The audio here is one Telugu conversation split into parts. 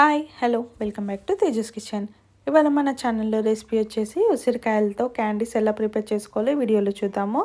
Hi hello welcome back to Tejas kitchen. ఇవాళ మన ఛానల్లో రెసిపీ వచ్చేసి ఉసిరికాయలతో క్యాండీస్ ఎలా ప్రిపేర్ చేసుకోవాలో వీడియోలో చూద్దాము.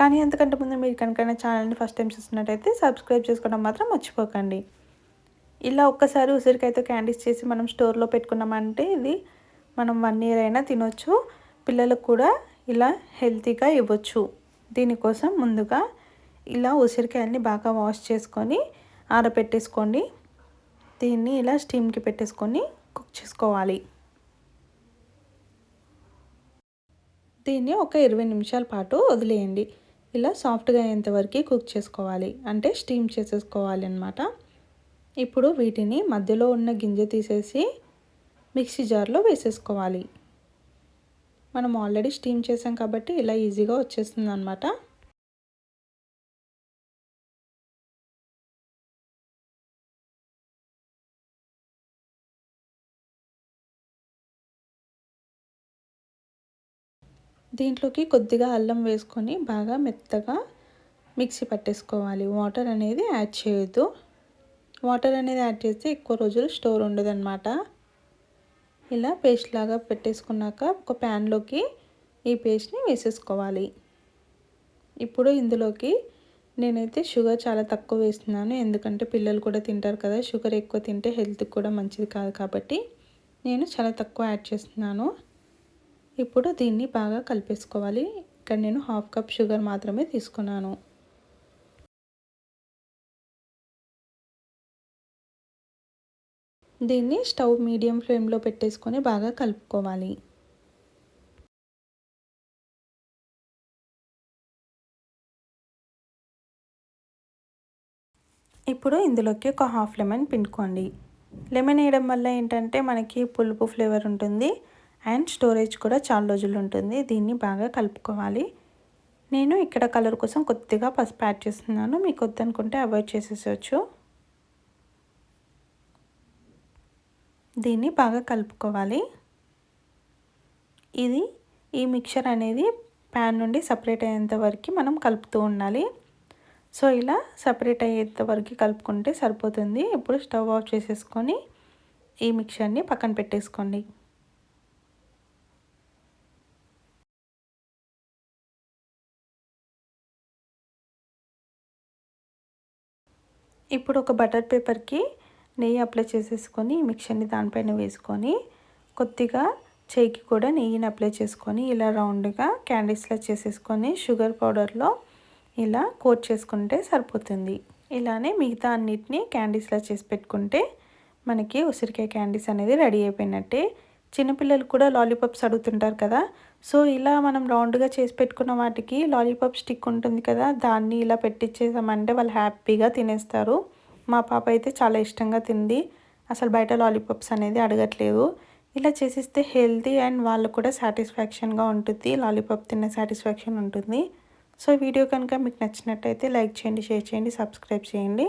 కానీ అంతకంటే ముందు మీరు కనుక ఛానల్ని ఫస్ట్ టైం చూస్తున్నట్టయితే సబ్స్క్రైబ్ చేసుకోవడం మాత్రం మర్చిపోకండి. ఇలా ఒక్కసారి ఉసిరికాయతో క్యాండీస్ చేసి మనం స్టోర్లో పెట్టుకున్నామంటే ఇది మనం వన్ ఇయర్ అయినా తినొచ్చు. పిల్లలకు కూడా ఇలా హెల్తీగా ఇవ్వచ్చు. దీనికోసం ముందుగా ఇలా ఉసిరికాయల్ని బాగా వాష్ చేసుకొని ఆరబెట్టేసుకోండి. దీన్ని ఇలా స్టీమ్కి పెట్టేసుకొని కుక్ చేసుకోవాలి. దీన్ని ఒక ఇరవై నిమిషాల పాటు వదిలేయండి. ఇలా సాఫ్ట్గా అయ్యేంతవరకు కుక్ చేసుకోవాలి. అంటే స్టీమ్ చేసేసుకోవాలి అనమాట ఇప్పుడు వీటిని మధ్యలో ఉన్న గింజ తీసేసి మిక్సీ జార్లో వేసేసుకోవాలి. మనం ఆల్రెడీ స్టీమ్ చేసాం కాబట్టి ఇలా ఈజీగా వచ్చేస్తుంది అనమాట దీంట్లోకి కొద్దిగా అల్లం వేసుకొని బాగా మెత్తగా మిక్సీ పట్టేసుకోవాలి. వాటర్ అనేది యాడ్ చేయొద్దు. వాటర్ అనేది యాడ్ చేస్తే ఎక్కువ రోజులు స్టోర్ ఉండదన్నమాట. ఇలా పేస్ట్ లాగా పెట్టేసుకున్నాక ఒక ప్యాన్లోకి ఈ పేస్ట్ని వేసేసుకోవాలి. ఇప్పుడు ఇందులోకి నేనైతే షుగర్ చాలా తక్కువ వేస్తున్నాను. ఎందుకంటే పిల్లలు కూడా తింటారు కదా షుగర్ ఎక్కువ తింటే హెల్త్కి కూడా మంచిది కాదు కాబట్టి నేను చాలా తక్కువ యాడ్ చేస్తున్నాను. ఇప్పుడు దీన్ని బాగా కలిపేసుకోవాలి. ఇక్కడ నేను హాఫ్ కప్ షుగర్ మాత్రమే తీసుకున్నాను. దీన్ని స్టవ్ మీడియం ఫ్లేమ్లో పెట్టేసుకొని బాగా కలుపుకోవాలి. ఇప్పుడు ఇందులోకి ఒక హాఫ్ లెమన్ పిండుకోండి. లెమన్ వేయడం వల్ల ఏంటంటే మనకి పులుపు ఫ్లేవర్ ఉంటుంది. అండ్ స్టోరేజ్ కూడా చాలా రోజులు ఉంటుంది. దీన్ని బాగా కలుపుకోవాలి. నేను ఇక్కడ కలర్ కోసం కొద్దిగా పసుపు యాడ్ చేస్తున్నాను. మీకు వద్దనుకుంటే అవాయిడ్ చేసేసవచ్చు. దీన్ని బాగా కలుపుకోవాలి. ఇది ఈ మిక్చర్ అనేది ప్యాన్ నుండి సపరేట్ అయ్యేంత వరకు మనం కలుపుతూ ఉండాలి. సో ఇలా సపరేట్ అయ్యేంత వరకు కలుపుకుంటే సరిపోతుంది. ఇప్పుడు స్టవ్ ఆఫ్ చేసేసుకొని ఈ మిక్చర్ని పక్కన పెట్టేసుకోండి. ఇప్పుడు ఒక బటర్ పేపర్కి నెయ్యి అప్లై చేసేసుకొని మిక్చర్ని దానిపైన వేసుకొని కొద్దిగా చేయికి కూడా నెయ్యిని అప్లై చేసుకొని ఇలా రౌండ్గా క్యాండీస్లా చేసేసుకొని షుగర్ పౌడర్లో ఇలా కోట్ చేసుకుంటే సరిపోతుంది. ఇలానే మిగతా అన్నిటినీ క్యాండీస్లా చేసి పెట్టుకుంటే మనకి ఉసిరికాయ క్యాండీస్ అనేది రెడీ అయిపోయినట్టే. చిన్నపిల్లలు కూడా లాలీపాప్స్ అడుగుతుంటారు కదా. సో ఇలా మనం రౌండ్గా చేసి పెట్టుకున్న వాటికి లాలీపాప్ స్టిక్ ఉంటుంది కదా దాన్ని ఇలా పెట్టించేసామంటే వాళ్ళు హ్యాపీగా తినేస్తారు. మా పాప అయితే చాలా ఇష్టంగా తింది. అసలు బయట లాలీపాప్స్ అనేది అడగట్లేదు. ఇలా చేసిస్తే హెల్తీ అండ్ వాళ్ళు కూడా సాటిస్ఫాక్షన్గా ఉంటుంది. లాలీపాప్ తిన్న సాటిస్ఫాక్షన్ ఉంటుంది. సో వీడియో కనుక మీకు నచ్చినట్టయితే లైక్ చేయండి షేర్ చేయండి సబ్స్క్రైబ్ చేయండి.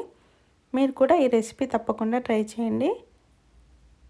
మీరు కూడా ఈ రెసిపీ తప్పకుండా ట్రై చేయండి.